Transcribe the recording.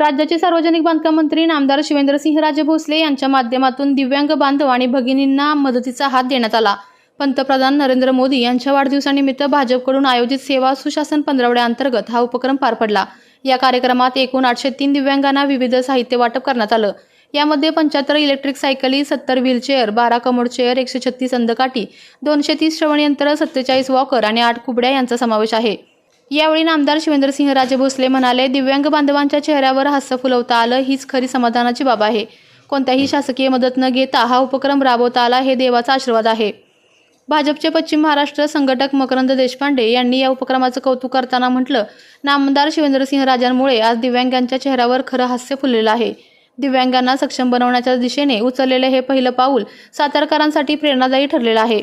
राज्याचे सार्वजनिक बांधकाम मंत्री नामदार शिवेंद्रसिंहराजे भोसले यांच्या माध्यमातून दिव्यांग बांधव आणि भगिनींना मदतीचा हात देण्यात आला. पंतप्रधान नरेंद्र मोदी यांच्या वाढदिवसानिमित्त भाजपकडून आयोजित सेवा सुशासन पंधरवड्याअंतर्गत हा उपक्रम पार पडला. या कार्यक्रमात एकूण आठशे तीन दिव्यांगांना विविध साहित्य वाटप करण्यात आलं. यामध्ये पंच्याहत्तर इलेक्ट्रिक सायकली सत्तर व्हीलचेअर बारा कमोड चेअर एकशे छत्तीस अंधकाठी दोनशे तीस श्रवणयंत्र सत्तेचाळीस वॉकर आणि आठ कुबड्या यांचा समावेश आहे. यावेळी नामदार शिवेंद्रसिंहराजे भोसले म्हणाले दिव्यांग बांधवांच्या चेहऱ्यावर हास्य फुलवता आलं हीच खरी समाधानाची बाब आहे. कोणत्याही शासकीय मदत न घेता हा उपक्रम राबवता आला हे देवाचा आशीर्वाद आहे. भाजपचे पश्चिम महाराष्ट्र संघटक मकरंद देशपांडे यांनी या उपक्रमाचं कौतुक करताना म्हटलं नामदार शिवेंद्रसिंह राजांमुळे आज दिव्यांगांच्या चेहऱ्यावर खरं हास्य फुललेलं आहे. दिव्यांगांना सक्षम बनवण्याच्या दिशेने उचललेले हे पहिलं पाऊल सातारकरांसाठी प्रेरणादायी ठरलेलं आहे.